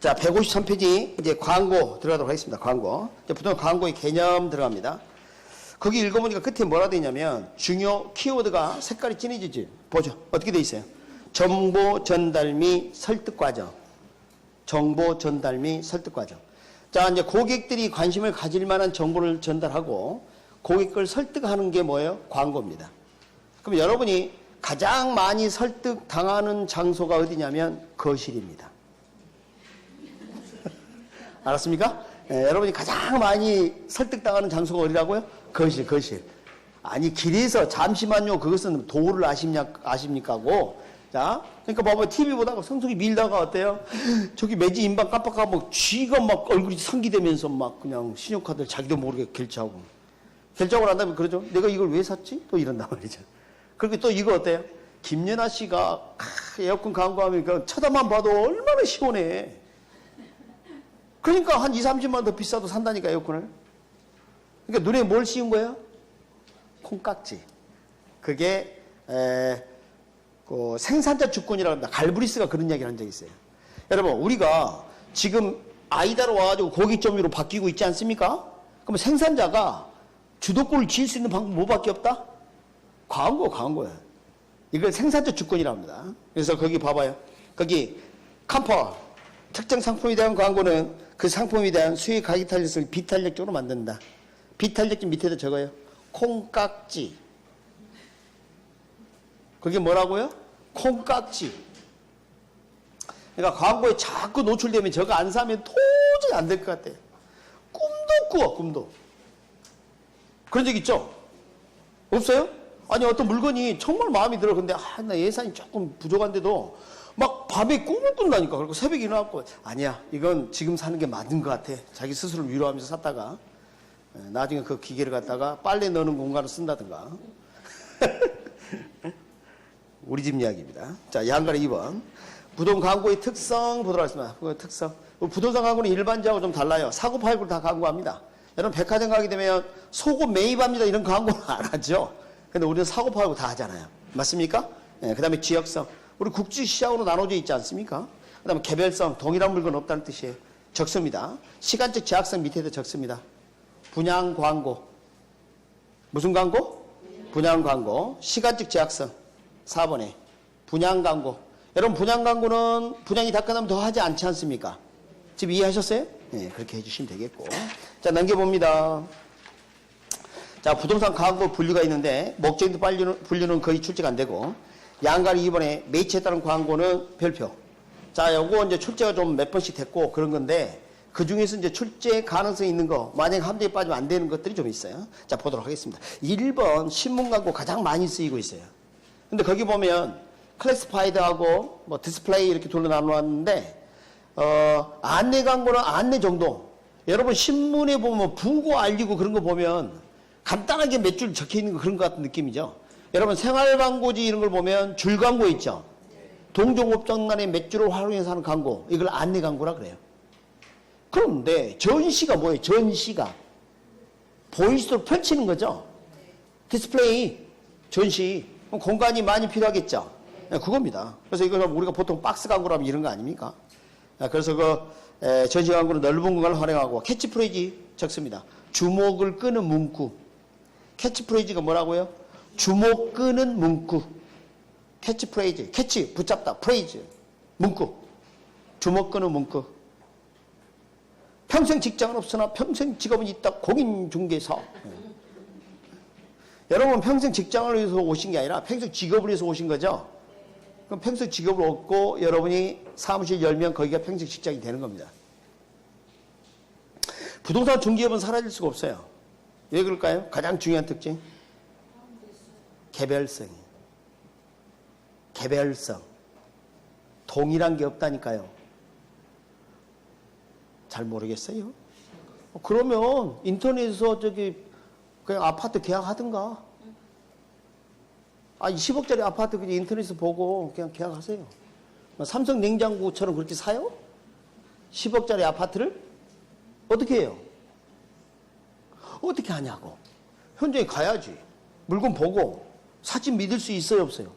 자, 153페이지 이제 광고 들어가도록 하겠습니다. 광고. 이제 보통 광고의 개념 들어갑니다. 거기 읽어보니까 끝에 뭐라 돼 있냐면 중요 키워드가 색깔이 진해지지. 보죠. 어떻게 돼 있어요? 정보 전달 및 설득 과정. 정보 전달 및 설득 과정. 자, 이제 고객들이 관심을 가질 만한 정보를 전달하고 고객을 설득하는 게 뭐예요? 광고입니다. 그럼 여러분이 가장 많이 설득 당하는 장소가 어디냐면 거실입니다. 알았습니까? 예, 여러분이 가장 많이 설득당하는 장소가 어디라고요? 거실, 거실. 아니, 길에서 잠시만요. 그것은 도를 아십냐, 아십니까고. 자, 그러니까 봐봐. TV 보다가 성숙이 밀다가 어때요? 저기 매지 인방 깜빡하고 쥐가 막 얼굴이 상기되면서 막 그냥 신용카드를 자기도 모르게 결제하고. 난 다음에 그러죠. 내가 이걸 왜 샀지? 또 이런단 말이죠. 그리고 또 이거 어때요? 김연아 씨가 아, 에어컨 광고하면 그 쳐다만 봐도 얼마나 시원해. 그러니까 한 2, 30만 더 비싸도 산다니까 에어컨을. 그러니까 눈에 뭘 씌운 거예요? 콩깍지. 그게 에, 그 생산자 주권이라고 합니다. 갈브리스가 그런 이야기를 한 적이 있어요. 여러분 우리가 지금 아이다로 와가지고 고깃점유로 바뀌고 있지 않습니까? 그럼 생산자가 주도권을 지을 수 있는 방법 뭐밖에 없다? 광고, 광고야. 이걸 생산자 주권이라고 합니다. 그래서 거기 봐봐요. 거기 컴퍼 특정 상품에 대한 광고는 그 상품에 대한 수익 가격 탄력을 비탄력적으로 만든다. 비탄력적 밑에도 적어요. 콩깍지. 그게 뭐라고요? 콩깍지. 그러니까 광고에 자꾸 노출되면 저거 안 사면 도저히 안 될 것 같아요. 꿈도 꾸어, 꿈도. 그런 적 있죠? 없어요? 아니 어떤 물건이 정말 마음에 들어 근데 아, 나 예산이 조금 부족한데도 막 밤에 꿈을 꾼다니까. 그리고 새벽에 일어나고 아니야 이건 지금 사는 게 맞는 것 같아. 자기 스스로를 위로하면서 샀다가 에, 나중에 그 기계를 갖다가 빨래 넣는 공간을 쓴다든가. 우리 집 이야기입니다. 자 양가리 2번. 부동 광고의 특성 보도록 하겠습니다. 그 특성. 부동산 광고는 일반적으로 좀 달라요. 사고 팔고를 다 광고합니다. 여러분 백화점 가게 되면 속옷 매입합니다. 이런 광고는 안 하죠. 근데 우리는 사고 팔고 다 하잖아요. 맞습니까? 예, 그 다음에 지역성. 우리 국지 시장으로 나눠져 있지 않습니까? 그 다음에 개별성, 동일한 물건 없다는 뜻이에요. 적습니다. 시간적 제약성 밑에도 적습니다. 분양 광고. 무슨 광고? 분양 광고. 시간적 제약성. 4번에. 분양 광고. 여러분, 분양 광고는 분양이 다 끝나면 더 하지 않지 않습니까? 지금 이해하셨어요? 네, 그렇게 해주시면 되겠고. 자, 넘겨봅니다. 자, 부동산 광고 분류가 있는데, 목적인 분류는 거의 출제가 안 되고, 양가리 이번에 따른 광고는 별표. 자, 요거 이제 출제가 좀 몇 번씩 됐고, 그런 건데, 그 중에서 이제 출제 가능성이 있는 거, 만약 함대에 빠지면 안 되는 것들이 좀 있어요. 자, 보도록 하겠습니다. 1번 신문 광고 가장 많이 쓰이고 있어요. 근데 거기 보면, 클래스파이드하고 뭐 디스플레이 이렇게 둘로 나누었는데, 어, 안내 광고는 안내 정도. 여러분 신문에 보면 부고 알리고 그런 거 보면 간단하게 몇 줄 적혀 있는 거 그런 것 같은 느낌이죠. 여러분 생활 광고지 이런 걸 보면 줄 광고 있죠. 동종업종 간의 몇 줄을 활용해서 하는 광고 이걸 안내 광고라 그래요. 그런데 전시가 뭐예요? 전시가 보일수록 펼치는 거죠. 디스플레이 전시 공간이 많이 필요하겠죠. 네, 그겁니다. 그래서 이거 우리가 보통 박스 광고라면 이런 거 아닙니까? 아, 그래서 그 에, 전시 광고는 넓은 공간을 활용하고 캐치프레이즈 적습니다. 주목을 끄는 문구. 캐치프레이즈가 뭐라고요? 주목 끄는 문구. 캐치 프레이즈. 캐치 붙잡다. 프레이즈. 문구. 주목 끄는 문구. 평생 직장은 없으나 평생 직업은 있다. 공인중개사. 네. 여러분 평생 직장을 위해서 오신 게 아니라 평생 직업을 위해서 오신 거죠? 그럼 평생 직업을 얻고 여러분이 사무실 열면 거기가 평생 직장이 되는 겁니다. 부동산 중개업은 사라질 수가 없어요. 왜 그럴까요? 가장 중요한 특징. 개별성. 개별성. 동일한 게 없다니까요. 잘 모르겠어요. 어, 그러면 인터넷에서 저기 그냥 아파트 계약하든가. 아, 10억짜리 아파트 그냥 인터넷에서 보고 그냥 계약하세요. 뭐 삼성 냉장고처럼 그렇게 사요? 10억짜리 아파트를? 어떻게 해요? 어떻게 하냐고. 현장에 가야지. 물건 보고 사진 믿을 수 있어요, 없어요?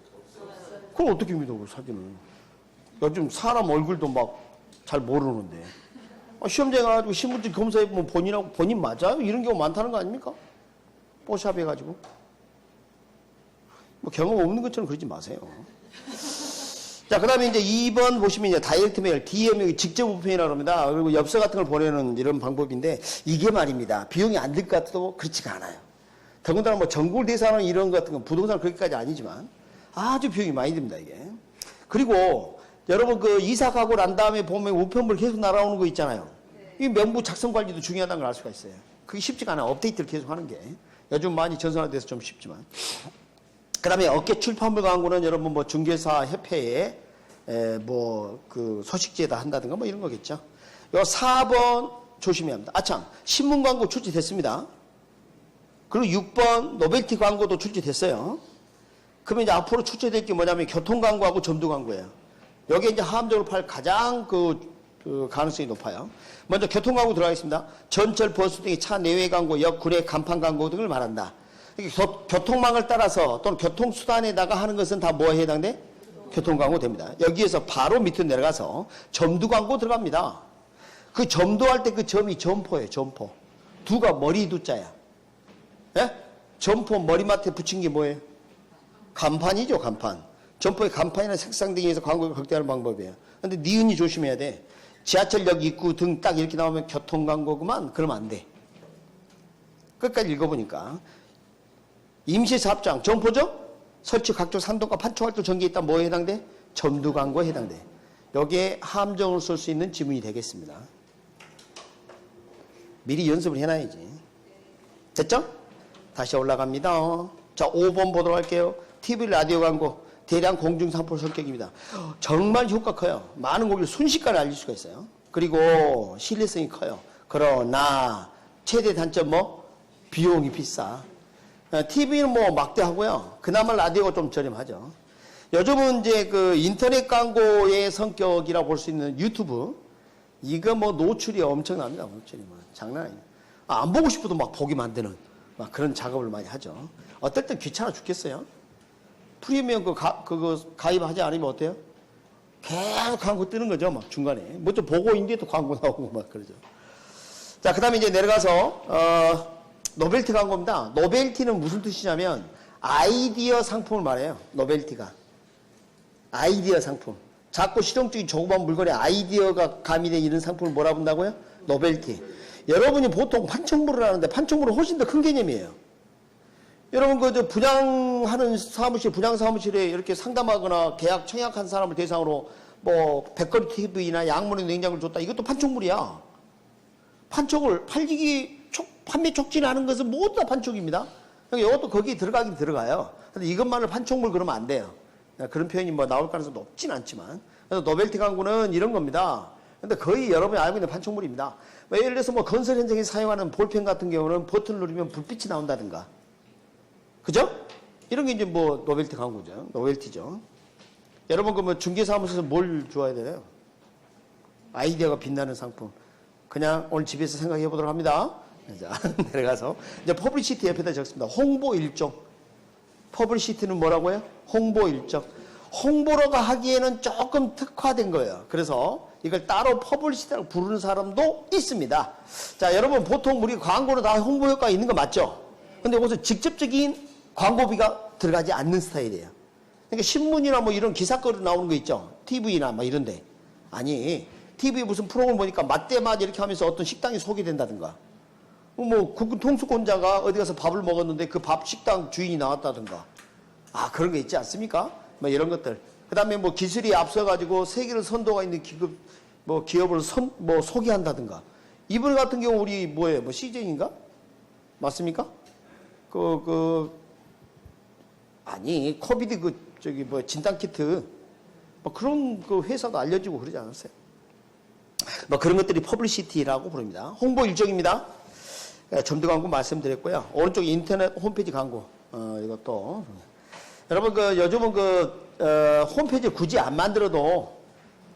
그럼 어떻게 믿어, 그 사진을. 요즘 사람 얼굴도 막 잘 모르는데. 아, 시험장에 가가지고 신분증 검사해보면 본인하고 본인 맞아요? 이런 경우 많다는 거 아닙니까? 뽀샵 해가지고. 뭐 경험 없는 것처럼 그러지 마세요. 자, 그 다음에 이제 2번 보시면 이제 다이렉트 메일, DM 여기 직접 우편이라고 합니다. 그리고 엽서 같은 걸 보내는 이런 방법인데 이게 말입니다. 비용이 안 들 것 같아도 그렇지가 않아요. 더군다나 뭐 전국을 대상하는 이런 것 같은 건 부동산 그렇게까지 아니지만 아주 비용이 많이 듭니다, 이게. 그리고 여러분 그 이사 가고 난 다음에 보면 우편물 계속 날아오는 거 있잖아요. 이 명부 작성 관리도 중요하다는 걸 알 수가 있어요. 그게 쉽지가 않아요. 업데이트를 계속 하는 게. 요즘 많이 전선화돼서 좀 쉽지만. 그 다음에 업계 출판물 광고는 여러분 뭐 중개사 협회에 뭐 그 소식지에다 한다든가 뭐 이런 거겠죠. 요 4번 조심해야 합니다. 아참, 신문 광고 출시됐습니다. 그리고 6번 노벨티 광고도 출시됐어요. 그러면 이제 앞으로 출제될 게 뭐냐면 교통 광고하고 점도 광고예요. 여기에 이제 함정으로 팔 가장 그, 그 가능성이 높아요. 먼저 교통 광고 들어가겠습니다. 전철, 버스 등의 차 내외 광고, 역, 구내 간판 광고 등을 말한다. 교통망을 따라서 또는 교통수단에다가 하는 것은 다 뭐에 해당돼? 교통 광고 됩니다. 여기에서 바로 밑으로 내려가서 점도 광고 들어갑니다. 그 점도할 때 그 점이 점포예요, 점포. 두가 머리 두 자야. 예? 점포 머리맡에 붙인 게 뭐예요? 간판이죠, 간판. 점포의 간판이나 색상 등에서 광고를 극대화하는 방법이에요. 근데 니은이 조심해야 돼. 지하철역 입구 등 딱 이렇게 나오면 교통 광고구만. 그러면 안 돼. 끝까지 읽어보니까. 임시 사업장, 점포죠? 설치 각종 상동과 판촉활동 전기에 있다 뭐에 해당돼? 점도 광고에 해당돼. 여기에 함정을 쓸 수 있는 지문이 되겠습니다. 미리 연습을 해놔야지. 됐죠? 다시 올라갑니다. 자, 5번 보도록 할게요. TV 라디오 광고. 대량 공중 상품 성격입니다. 정말 효과 커요. 많은 고객을 순식간에 알릴 수가 있어요. 그리고 신뢰성이 커요. 그러나 최대 단점 뭐? 비용이 비싸. TV는 뭐 막대하고요. 그나마 라디오가 좀 저렴하죠. 요즘은 이제 그 인터넷 광고의 성격이라고 볼 수 있는 유튜브. 이거 뭐 노출이 엄청납니다. 노출이 뭐 장난 아니에요. 아, 안 보고 싶어도 막 보게 만드는 막 그런 작업을 많이 하죠. 어떨 땐 귀찮아 죽겠어요. 프리미엄 그 가, 그거 가입하지 않으면 어때요? 계속 광고 뜨는 거죠. 막 중간에. 뭐 좀 보고 있는데 또 광고 나오고 막 그러죠. 자, 그 다음에 이제 내려가서, 어, 노벨티 광고입니다. 노벨티는 무슨 뜻이냐면 아이디어 상품을 말해요. 노벨티가. 아이디어 상품. 작고 실용적인 조그만 물건에 아이디어가 가미된 이런 상품을 뭐라 본다고요? 노벨티. 여러분이 보통 판촉물을 하는데 판촉물은 훨씬 더 큰 개념이에요. 여러분 그저 분양하는 사무실, 분양 사무실에 이렇게 상담하거나 계약 청약한 사람을 대상으로 뭐 백거리 TV나 양문의 냉장고를 줬다. 이것도 판촉물이야. 판촉을 팔리기 촉, 판매 촉진하는 것은 모두 다 판촉입니다. 그러니까 이것도 거기에 들어가긴 들어가요. 근데 이것만을 판촉물 그러면 안 돼요. 그런 표현이 뭐 나올 가능성이 높진 않지만. 그래서 노벨티 광고는 이런 겁니다. 근데 거의 여러분이 알고 있는 판촉물입니다. 뭐 예를 들어서 뭐 건설 현장에 사용하는 볼펜 같은 경우는 버튼을 누르면 불빛이 나온다든가. 그죠? 이런 게 이제 뭐 노벨티 광고죠. 노벨티죠. 여러분 그뭐 중개사무소에서 뭘 좋아해야 되나요? 아이디어가 빛나는 상품. 그냥 오늘 집에서 생각해 보도록 합니다. 자, 내려가서 이제 퍼블리시티 옆에다 적습니다. 홍보 일종. 퍼블리시티는 뭐라고요? 홍보 일종. 홍보로가 하기에는 조금 특화된 거예요. 그래서 이걸 따로 퍼블리시티라고 부르는 사람도 있습니다. 자, 여러분 보통 우리 광고는 다 홍보 효과가 있는 거 맞죠? 근데 여기서 직접적인 광고비가 들어가지 않는 스타일이에요. 그러니까 신문이나 뭐 이런 기사거리 나오는 거 있죠? TV나 뭐 이런데. 아니, TV 무슨 프로그램 보니까 맛대맛 이렇게 하면서 어떤 식당이 소개된다든가. 뭐 국군 통수권자가 어디 가서 밥을 먹었는데 그 밥 식당 주인이 나왔다든가. 아, 그런 거 있지 않습니까? 뭐 이런 것들. 그 다음에 뭐 기술이 앞서가지고 세계를 선도가 있는 기급, 뭐 기업을 선, 뭐 소개한다든가. 이분 같은 경우 우리 뭐예요? 뭐 CJ인가? 맞습니까? 그, 그, 아니, 코비드 그, 저기 뭐 진단키트. 뭐 그런 그 회사도 알려지고 그러지 않았어요. 뭐 그런 것들이 퍼블리시티라고 부릅니다. 홍보 일종입니다. 예, 점도 광고 말씀드렸고요. 오른쪽 인터넷 홈페이지 광고. 어, 이것도. 여러분, 그, 요즘은 그, 어, 홈페이지 굳이 안 만들어도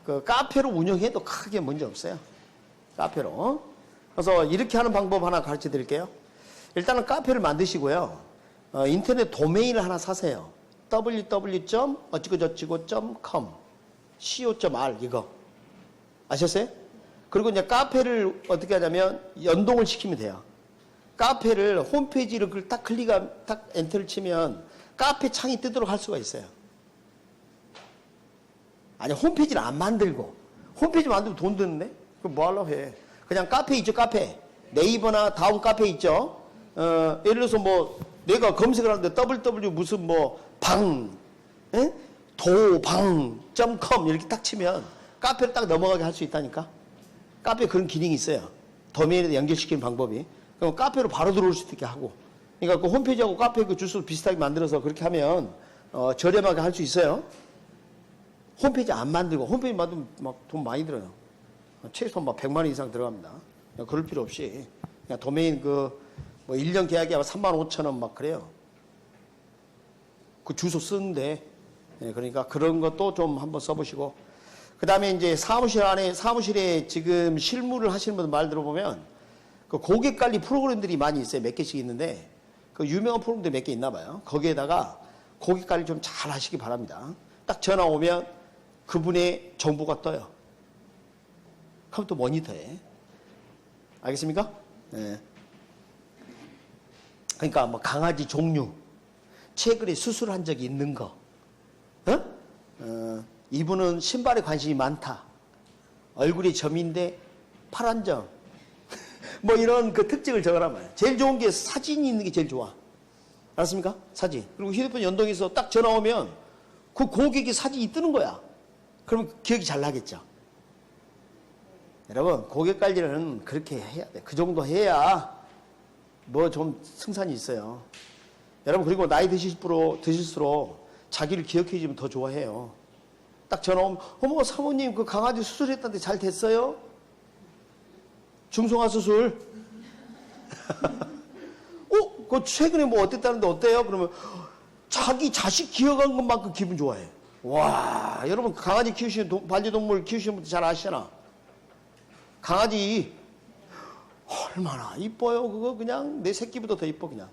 그 카페로 운영해도 크게 문제 없어요. 카페로. 그래서 이렇게 하는 방법 하나 가르쳐 드릴게요. 일단은 카페를 만드시고요. 어, 인터넷 도메인을 하나 사세요. www.어찌고저찌고.com co.r 이거. 아셨어요? 그리고 이제 카페를 어떻게 하냐면 연동을 시키면 돼요. 카페를 홈페이지를 딱 클릭하, 딱 엔터를 치면 카페 창이 뜨도록 할 수가 있어요. 아니 홈페이지를 안 만들고. 홈페이지 만들면 돈 드는데? 그럼 뭐 하려고 해? 그냥 카페 있죠 카페. 네이버나 다운 카페 있죠? 어, 예를 들어서 뭐 내가 검색을 하는데 www 무슨 뭐방 도방.com 이렇게 딱 치면 카페를 딱 넘어가게 할 수 있다니까. 카페 그런 기능이 있어요. 도메인에 연결시키는 방법이. 그럼 카페로 바로 들어올 수 있게 하고 그러니까 그 홈페이지하고 카페 그 주소 비슷하게 만들어서 그렇게 하면 어, 저렴하게 할 수 있어요 홈페이지 안 만들고 홈페이지 만들면 막 돈 많이 들어요. 최소 막 100만 원 이상 들어갑니다. 그럴 필요 없이 그냥 도메인 그 뭐 1년 계약이 아마 3만 5천 원 막 그래요. 그 주소 쓰는데 예, 그러니까 그런 것도 좀 한번 써보시고 그 다음에 이제 사무실 안에 사무실에 지금 실무를 하시는 분들 말 들어보면 그 고객 관리 프로그램들이 많이 있어요. 몇 개씩 있는데 그 유명한 프로그램들이 몇개 있나 봐요. 거기에다가 고객 관리 좀 잘 하시기 바랍니다. 딱 전화 오면 그분의 정보가 떠요. 그럼 또 모니터해. 알겠습니까? 네. 그러니까 뭐 강아지 종류, 최근에 수술한 적이 있는 거, 어? 어, 이분은 신발에 관심이 많다. 얼굴이 점인데 파란 점. 뭐 이런 그 특징을 적어라 말이야. 제일 좋은 게 사진이 있는 게 제일 좋아. 알았습니까? 사진. 그리고 휴대폰 연동해서 딱 전화 오면 그 고객의 사진이 뜨는 거야. 그러면 기억이 잘 나겠죠. 여러분, 고객 관리는 그렇게 해야 돼. 그 정도 해야 뭐 좀 승산이 있어요. 여러분, 그리고 나이 드실수록, 드실수록 자기를 기억해 주면 더 좋아해요. 딱 전화 오면, 어머, 사모님, 그 강아지 수술했다는데 잘 됐어요? 중성화 수술. 어? 그 최근에 뭐 어땠다는데 어때요? 그러면 자기 자식 기억한 것만큼 기분 좋아해. 와, 여러분 강아지 키우시는 동- 반려동물 키우시는 분들 잘 아시잖아. 강아지 얼마나 이뻐요. 그거 그냥 내 새끼보다 더 이뻐 그냥.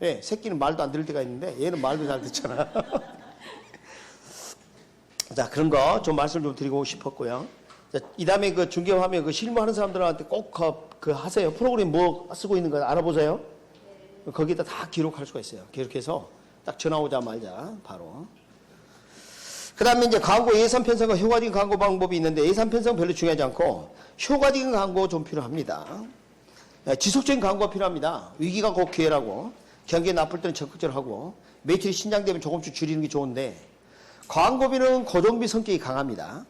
예, 새끼는 말도 안 들을 때가 있는데 얘는 말도 잘 듣잖아. 자, 그런 거 좀 말씀 좀 드리고 싶었고요. 자, 이 다음에 그 중계 화면 그 실무하는 사람들한테 꼭그 하세요. 프로그램 뭐 쓰고 있는 거 알아보세요. 거기다 다 기록할 수가 있어요. 기록해서 딱 전화 오자마자 바로. 그 다음에 이제 광고 예산 편성과 효과적인 광고 방법이 있는데 예산 편성 별로 중요하지 않고 효과적인 광고 좀 필요합니다. 네, 지속적인 광고가 필요합니다. 위기가 곧 기회라고 경기 나쁠 때는 적극적으로 하고 매출이 신장되면 조금씩 줄이는 게 좋은데 광고비는 고정비 성격이 강합니다.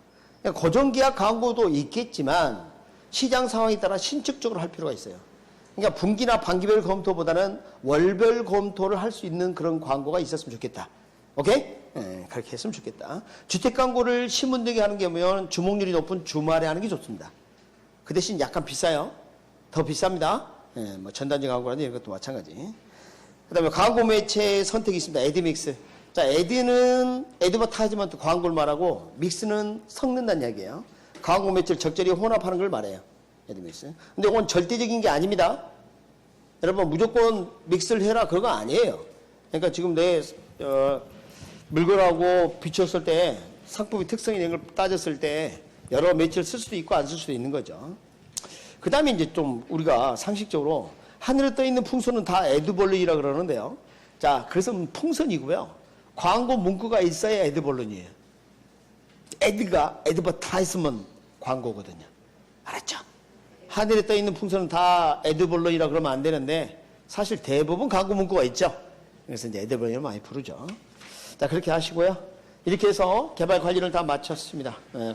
그러니까 고정계약 광고도 있겠지만 시장 상황에 따라 신축적으로 할 필요가 있어요. 그러니까 분기나 반기별 검토보다는 월별 검토를 할 수 있는 그런 광고가 있었으면 좋겠다. 오케이? 예, 그렇게 했으면 좋겠다. 주택 광고를 신문 등에 하는 게 뭐냐면 주목률이 높은 주말에 하는 게 좋습니다. 그 대신 약간 비싸요. 더 비쌉니다. 예, 뭐 전단지 광고라든지 이런 것도 마찬가지. 그 다음에 광고 매체 선택이 있습니다. 에드믹스. 자, 에드는 에드버타이즈먼트 광고를 말하고 믹스는 섞는다는 이야기예요. 광고 매체를 적절히 혼합하는 걸 말해요. 에드 믹스. 근데 이건 절대적인 게 아닙니다. 여러분 무조건 믹스를 해라 그거 아니에요. 그러니까 지금 내 어, 물건하고 비췄을 때 상품의 특성이 있는 걸 따졌을 때 여러 매체를 쓸 수도 있고 안 쓸 수도 있는 거죠. 그 다음에 이제 좀 우리가 상식적으로 하늘에 떠 있는 풍선은 다 에드벌룬이라 그러는데요. 자, 그래서 풍선이고요. 광고 문구가 있어야 에드벌룬이에요. 에드가 에드버타이스먼 광고거든요. 알았죠? 하늘에 떠 있는 풍선은 다 에드벌룬이라 그러면 안 되는데 사실 대부분 광고 문구가 있죠. 그래서 이제 에드벌룬을 많이 부르죠. 자, 그렇게 하시고요. 이렇게 해서 개발 관리를 다 마쳤습니다. 예,